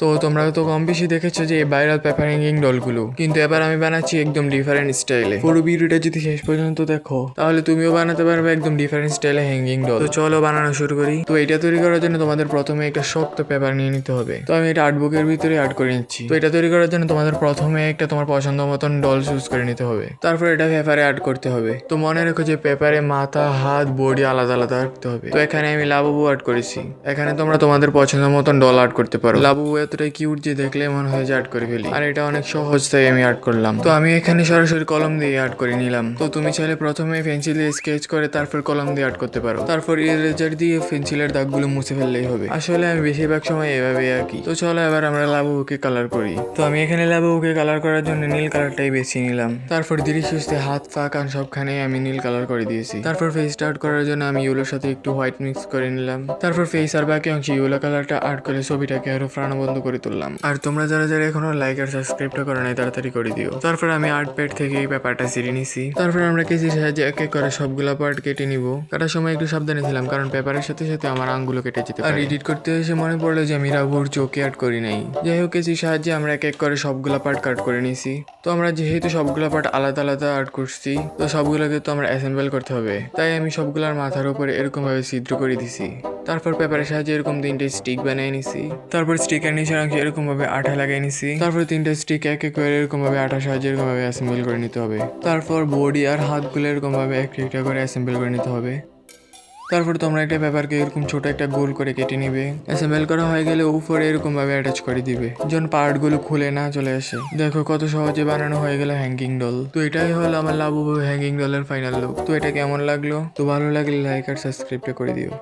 তো তোমরা তো কম বেশি দেখেছ যে ভাইরাল পেপার হ্যাঙ্গিং ডলগুলো কিন্তু এবার আমি বানাচ্ছি একদম ডিফারেন্ট স্টাইলে পুরো ভিডিওটা যদি শেষ পর্যন্ত দেখো, তাহলে তুমিও বানাতে পারবে একদম ডিফারেন্ট স্টাইলে হ্যাঙ্গিং ডল তো চলো বানানো শুরু করি। তো এটা তৈরি করার জন্য তোমাদের প্রথমে একটা শক্ত পেপার নিয়ে নিতে হবে। তো আমি এটা আর্টবুকের ভিতরে অ্যাড করে নিচ্ছি। তো এটা তৈরি করার জন্য তোমাদের প্রথমে একটা তোমার পছন্দ মতন ডল চুজ করে নিতে হবে। তারপর এটা পেপারে অ্যাড করতে হবে। তো মনে রেখো যে পেপারে মাথা, হাত বডি আলাদা আলাদা রাখতে হবে। তো এখানে আমি লাবুবু অ্যাড করেছি। এখানে তোমরা তোমাদের পছন্দ মতন ডল অ্যাড করতে পারো। লাবুবু এতটাই কিউট যে দেখলে মনে হয় যে অ্যাড করে ফেলি। আর এটা অনেক সহজ, তাই আমি অ্যাড করলাম। তো আমি এখানে সরাসরি কলম দিয়ে অ্যাড করে নিলাম। তো তুমি চাইলে প্রথমে পেন্সিল দিয়ে স্কেচ করে তারপর কলম দিয়ে অ্যাড করতে পারো। তারপর ইরেজার দিয়ে পেন্সিলের দাগগুলো মুছে ফেললেই হবে। আসলে আমি বেশিরভাগ সময় এভাবে আঁকি। তো চলো এবার আমরা লাবুকে কালার করি। তো আমি এখানে লাবুকে কালার করার জন্য নীল কালারটাই বেছে নিলাম। তারপর ধীরে সুস্থে হাত, পা, কান সবখানে আমি নীল কালার করে দিয়েছি। তারপর ফেস স্টার্ট করার জন্য আমি ইউলোর সাথে একটু হোয়াইট মিক্স করে নিলাম। তারপর ফেস আর বাকি অংশে ইউলো কালারটা আর্ট করে ছবিটাকে আরও প্রাণবন্ধ করে তুললাম। আর তোমরা যারা যারা এখনও লাইক আর সাবস্ক্রাইবটা করে নাই তাড়াতাড়ি করে দিও। তারপর আমি আর্ট প্যাড থেকে এই পেপারটা ছিঁড়ে নিছি। তারপর আমরা কেজির সাহায্যে এক এক করে সবগুলা পার্ট কেটে নিব। কাটার সময় একটু সাবধানে ছিলাম কারণ পেপারের সাথে সাথে আমার আঙ্গুলো কেটে যেতে আর এডিট করতে এসে মনে পড়ল যে আমি রাবুর চোখে আর্ট করি নাই। যাই হোক কেজির সাহায্যে আমরা এক এক করে সবগুলা পার্ট কাট করে নিছি। তো আমরা যেহেতু সবগুলা পার্ট আলাদা আলাদা আর্ট করছি তো সবগুলোকে তো আমরা অ্যাসেম্বল করতে হবে। তাই আমি সবগুলার মাথার উপরে এরকম ভাবে ছিদ্র করে দিছি। তারপর পেপারের সাহায্যে এরকম তিনটে স্টিক বানিয়ে নিছি। তারপর স্টিকের নিচের অংশে এরকম ভাবে আঠা লাগিয়ে নিছি। তারপর তিনটে স্টিক এক এক করে এরকম ভাবে আঠার সাহায্যে এরকম ভাবে অ্যাসেম্বল করে নিতে হবে। তারপর বডি আর হাতগুলো এরকম ভাবে একটা একটা করে অ্যাসেম্বল করে নিতে হবে। তারপর তোমরা একটা পেপারকে এরকম ছোট একটা গোল করে কেটে নিবে। অ্যাসেম্বল করা হয়ে গেলে উপরে এরকম ভাবে অ্যাটাচ করে দিবে। যেন পার্টগুলো খুলে না চলে আসে। দেখো কত সহজে বানানো হয়ে গেল হ্যাঙ্গিং ডল তো এটাই হলো আমার লাবু হ্যাঙ্গিং ডলের ফাইনাল লুক তো এটা কেমন লাগল? তো ভালো লাগলে লাইক আর সাবস্ক্রাইবটা করে দিও।